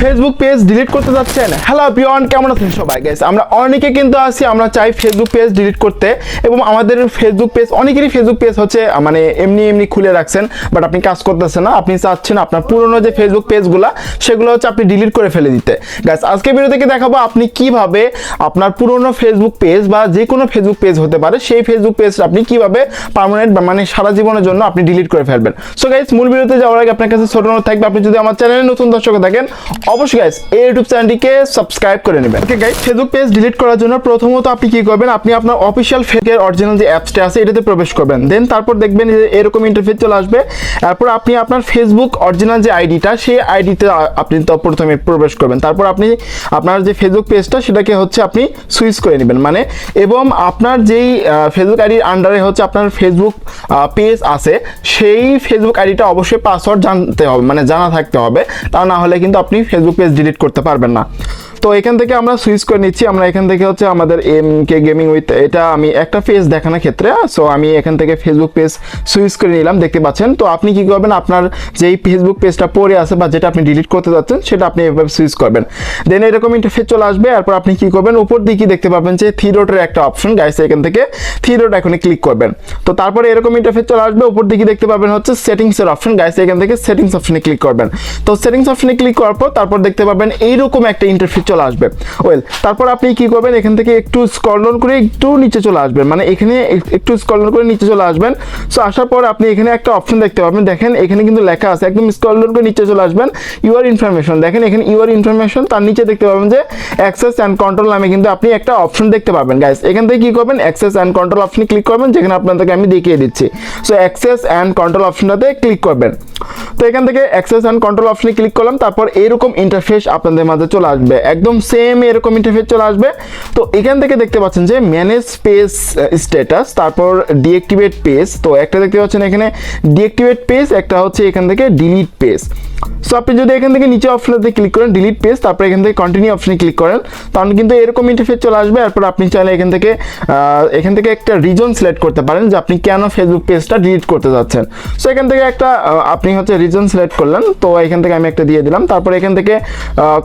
Facebook page delete করতে যাচ্ছেন? Hello বিয়ন কেমন আছেন সবাই? গাইস আমরা অনেকে কিন্তু আছি, আমরা চাই ফেসবুক পেজ ডিলিট করতে এবং আমাদের ফেসবুক পেজ অনেকেরই ফেসবুক পেজ হচ্ছে মানে এমনি এমনি খুলে রাখছেন বাট আপনি কাজ করতেছেন না, আপনি চাচ্ছেন আপনার পুরনো যে ফেসবুক পেজগুলো সেগুলো হচ্ছে আপনি ডিলিট করে ফেলে দিতে। গাইস আজকে ভিডিও থেকে দেখাবো আপনি কীভাবে আপনার পুরনো ফেসবুক পেজ বা যে কোনো ফেসবুক পেজ হতে পারে, সেই ফেসবুক পেজ আপনি কীভাবে পার্মানেন্ট বা মানে সারা জীবনের জন্য আপনি ডিলিট করে ফেলবেন। সো গাইস মূল ভিডিওতে যাওয়ার আগে আপনার কাছে ছোট থাকবে, আপনি যদি আমার চ্যানেলে নতুন দর্শক থাকেন অবশ্যই গাইস এই ইউটিউব চ্যানেলটিকে সাবস্ক্রাইব করে নেবেন। Okay guys Facebook page delete করার জন্য প্রথমত আপনি কি করবেন, আপনি আপনার অফিসিয়াল ফেকের অরিজিনাল যে অ্যাপসটা আছে, এটাতে প্রবেশ করবেন। দেন তারপর দেখবেন যে এরকম ইন্টারফেস চলে আসবে। তারপর আপনি আপনার ফেসবুক অরিজিনাল যে আইডিটা সেই আইডিতে আপনি তো প্রথমে প্রবেশ করবেন। তারপর আপনি আপনার যে ফেসবুক পেজটা সেটাকে হচ্ছে আপনি সুইচ করে নেবেন। মানে এবং আপনার যেই ফেসবুক আইডির আন্ডারে হচ্ছে আপনার ফেসবুক পেজ আছে, সেই ফেসবুক আইডিটা অবশ্যই পাসওয়ার্ড জানতে হবে মানে জানা থাকতে হবে। তা না হলে কিন্তু আপনি ফেসবুক পেজ ডিলিট করতে পারবেন না। তো এখান থেকে আমরা সুইচ করে নিচ্ছি। আমরা এখান থেকে হচ্ছে আমাদের এম কে গেমিং উইথ এটা আমি একটা পেজ দেখানোর ক্ষেত্রে সো আমি এখান থেকে ফেসবুক পেজ সুইচ করে নিলাম, দেখতে পাচ্ছেন। তো আপনি কি করবেন? আপনার যেই ফেসবুক পেজটা পড়ে আছে বা যেটা আপনি ডিলিট করতে যাচ্ছেন, সেটা আপনি এভাবে সুইচ করবেন। দেন এরকম ইন্টারফেস চলে আসবে। এরপর আপনি কি করবেন? উপর দিকে দেখতে পাবেন যে থ্রি ডটের একটা অপশন গাইস এখান থেকে থ্রি ডট এখানে ক্লিক করবেন। তো তারপরে এরকম ইন্টারফেস চলে আসবে। উপর দিকে দেখতে পাবেন হচ্ছে সেটিংসের অপশন গাইস এখান থেকে সেটিংস অপশনে ক্লিক করবেন। তো সেটিংস অপশনে ক্লিক করার পর তারপর দেখতে পাবেন এইরকম একটা ইন্টারফেস চলে আসবে। ওয়েল তারপর আপনি কি করবেন? এখান থেকে একটু স্ক্রল ডাউন করে একটু নিচে চলে আসবেন। মানে এখানে একটু স্ক্রল ডাউন করে নিচে চলে আসবেন। সো আসার পর আপনি এখানে একটা অপশন দেখতে পাবেন। দেখেন, এখানে কিন্তু লেখা আছে, একদম স্ক্রল ডাউন করে নিচে চলে আসবেন। ইউর ইনফরমেশন দেখেন, এখানে ইউর ইনফরমেশন তার নিচে দেখতে পাবেন যে অ্যাক্সেস অ্যান্ড কন্ট্রোল নামে কিন্তু আপনি একটা অপশন দেখতে পাবেন গাইস এখান থেকে কি করবেন? অ্যাক্সেস অ্যান্ড কন্ট্রোল অপশনে ক্লিক করবেন। যেখানে আপনাদেরকে আমি দেখিয়ে দিচ্ছি। সো অ্যাক্সেস অ্যান্ড কন্ট্রোল অপশনটাতে ক্লিক করবেন। তো এখান থেকে অ্যাক্সেস অ্যান্ড কন্ট্রোল অপশনে ক্লিক করলাম, তারপর এরকম ইন্টারফেস আপনাদের মাঝে চলে আসবে। একদম সেম এরকম ইন্টারফেস চলে আসবে। তো এখান থেকে দেখতে পাচ্ছেন যে ম্যানেজ পেজ স্ট্যাটাস তারপর ডিএক্টিভেট পেজ তো একটা দেখতে পাচ্ছেন এখানে ডিএক্টিভেট পেজ একটা হচ্ছে এখান থেকে ডিলিট পেজ সো আপনি যদি এখান থেকে নিচে অপশনটাতে ক্লিক করেন ডিলিট পেজ তারপর এখান থেকে কন্টিনিউ অপশনে ক্লিক করেন, তাহলে কিন্তু এরকম ইন্টারফেস চলে আসবে। এরপর আপনি চাইলে এখান থেকে এখান থেকে একটা রিজন সিলেক্ট করতে পারেন, যে আপনি কেন ফেসবুক পেজটা ডিলিট করতে যাচ্ছেন। সো এখান থেকে একটা আপনি হচ্ছে রিজন সিলেক্ট করলেন, তো এখান থেকে আমি একটা দিয়ে দিলাম। তারপর এখান থেকে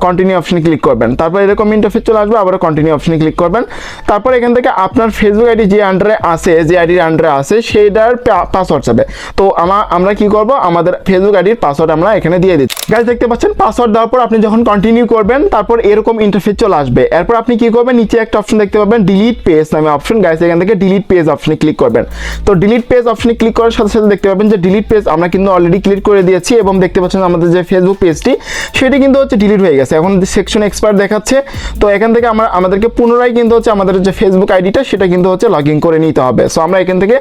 কন্টিনিউ অপশনে ক্লিক করবেন। তারপর এরকম ইন্টারফেস চলে আসবে আবার কন্টিনিউ অপশনে ক্লিক করবেন। তারপর এখান থেকে আপনার ফেসবুক আইডি যে আন্ডারে আছে, যে আইডির আন্ডারে আছে, সেইটার পাসওয়ার্ড যাবে। তো আমা, আমরা কি করব? আমাদের ফেসবুক আইডির পাসওয়ার্ড আমরা এখানে দিয়ে দিচ্ছি। গাইজ দেখতে পাচ্ছেন পাসওয়ার্ড দেওয়ার পর আপনি যখন কন্টিনিউ করবেন, তারপর এরকম ইন্টারফেস চলে আসবে। এরপর আপনি কি করবেন? নিচে একটা অপশন দেখতে পাবেন ডিলিট পেজ নামে অপশন গাইজ এখান থেকে ডিলিট পেজ অপশনে ক্লিক করবেন। তো ডিলিট পেজ অপশনে ক্লিক করার সাথে সাথে দেখতে পাবেন যে ডিলিট পেজ আমরা কিন্তু অলরেডি ক্লিক করে দিয়েছি এবং দেখতে পাচ্ছেন আমাদের যে ফেসবুক পেজটি সেটি কিন্তু হচ্ছে ডিলিট হয়ে গেছে। এখন সেকশন এক্সপার্ট দেখাচ্ছে। তো এখান থেকে আমরা, আমাদেরকে পুনরায় কিন্তু হচ্ছে আমাদের যে ফেসবুক আইডিটা সেটা কিন্তু হচ্ছে লগ ইন করে নিতে হবে। সো আমরা এখান থেকে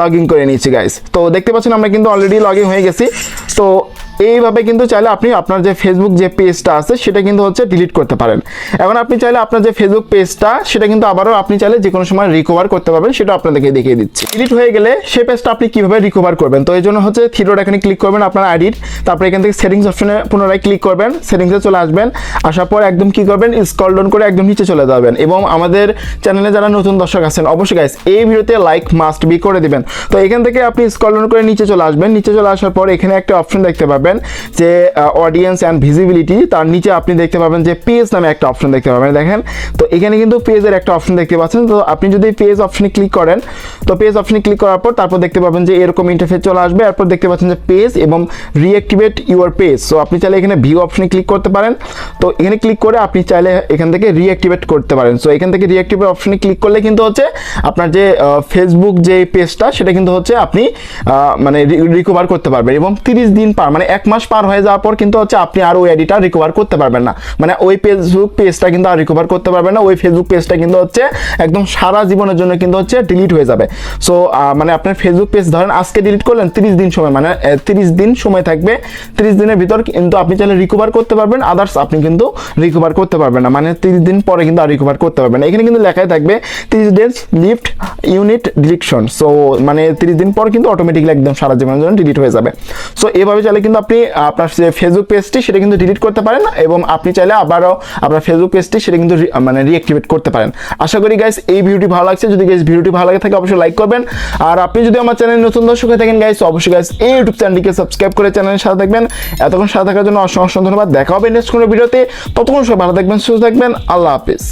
লগ ইন করে নিচ্ছি গাইস তো দেখতে পাচ্ছেন আমরা কিন্তু অলরেডি লগ ইন হয়ে গেছি। তো এইভাবে কিন্তু চাইলে আপনি আপনার যে ফেসবুক যে পেজটা আছে, সেটা কিন্তু হচ্ছে ডিলিট করতে পারেন। এখন আপনি চাইলে আপনার যে ফেসবুক পেজটা সেটা কিন্তু আবারও আপনি চাইলে যে কোনো সময় রিকভার করতে পারবেন, সেটা আপনাদেরকে দেখিয়ে দিচ্ছি। ডিলিট হয়ে গেলে সেই পেজটা আপনি কীভাবে রিকভার করবেন? তো এই জন্য হচ্ছে থিরোড এখানে ক্লিক করবেন আপনার আইডির তারপরে এখান থেকে সেটিংস অপশনে পুনরায় ক্লিক করবেন সেটিংসে চলে আসবেন, আসার পর একদম কি করবেন? স্কল ডাউন করে একদম নিচে চলে যাবেন। এবং আমাদের চ্যানেলে যারা নতুন দর্শক আছেন, অবশ্যই গাইস এই ভিডিওতে লাইক মাস্ট বি করে দিবেন। তো এখান থেকে আপনি স্কল ডাউন করে নিচে চলে আসবেন। নিচে চলে আসার পর এখানে একটা অপশন দেখতে পাবেন যে অডিয়েন্স অ্যান্ড ভিজিবিলিটি তার নিচে আপনি দেখতে পাবেন যে পেজ নামে একটা অপশন দেখতে পাবেন, দেখেন। তো এখানে কিন্তু পেজের একটা অপশন দেখতে পাচ্ছেন। তো আপনি যদি পেজ অপশনে ক্লিক করেন, তো পেজ অপশনে ক্লিক করার পর তারপর দেখতে পাবেন যে এরকম ইন্টারফেস চলে আসবে। এরপর দেখতে পাচ্ছেন যে পেজ এবং রিঅ্যাক্টিভেট ইউর পেজ সো আপনি চাইলে এখানে ভিউ অপশনে ক্লিক করতে পারেন। তো এখানে ক্লিক করে আপনি চাইলে এখান থেকে রিঅ্যাক্টিভেট করতে পারেন। সো এখান থেকে রিঅ্যাক্টিভেট অপশনে ক্লিক করলে কিন্তু হচ্ছে আপনার যে ফেসবুক যে পেজটা সেটা কিন্তু হচ্ছে আপনি মানে রিকভার করতে পারবেন এবং তিরিশ দিন পার মানে এক মাস পার হয়ে যাওয়ার পর কিন্তু হচ্ছে আপনি আর ওই আইডিটা রিকভার করতে পারবেন না। মানে ওই ফেসবুক পেজটা কিন্তু আর রিকভার করতে পারবেন না, ওই ফেসবুক পেজটা কিন্তু হচ্ছে একদম সারা জীবনের জন্য কিন্তু হচ্ছে ডিলিট হয়ে যাবে। সো মানে আপনার ফেসবুক পেজ ধরেন আজকে ডিলিট করলেন তিরিশ দিন সময় মানে তিরিশ দিন সময় থাকবে, তিরিশ দিনের ভিতর কিন্তু আপনি চাইলে রিকভার করতে পারবেন আদার্স আপনি কিন্তু রিকভার করতে পারবেন না। মানে তিরিশ দিন পরে কিন্তু আর রিকভার করতে পারবেন না। এখানে কিন্তু লেখাই থাকবে তিরিশ days left until deletion so মানে তিরিশ দিন পর কিন্তু অটোমেটিকলি একদম সারা জীবনের জন্য ডিলিট হয়ে যাবে। সো এভাবে চাইলে কিন্তু আপনি, আপনার যে ফেসবুক পেজটি সেটা কিন্তু ডিলিট করতে পারেন এবং আপনি চাইলে আবারও আপনার ফেসবুক পেজটি সেটা কিন্তু মানে রিঅ্যাক্টিভেট করতে পারেন। আশা করি গাইস এই ভিডিওটি ভালো লাগছে। যদি গাইস ভিডিওটি ভালো লাগে থাকে, অবশ্যই লাইক করবেন। আর আপনি যদি আমার চ্যানেল নতুন দর্শক হয়ে থাকেন গাইস অবশ্যই গাইস এই ইউটিউব চ্যানেলটিকে সাবস্ক্রাইব করে চ্যানেলের সাথে থাকবেন। এতক্ষণ সাথে থাকার জন্য অসংখ্য ধন্যবাদ। দেখা হবে নেক্সট কোনো ভিডিওতে। ততক্ষণ সবাই ভালো থাকবেন, সুস্থ থাকবেন। আল্লাহ হাফিজ।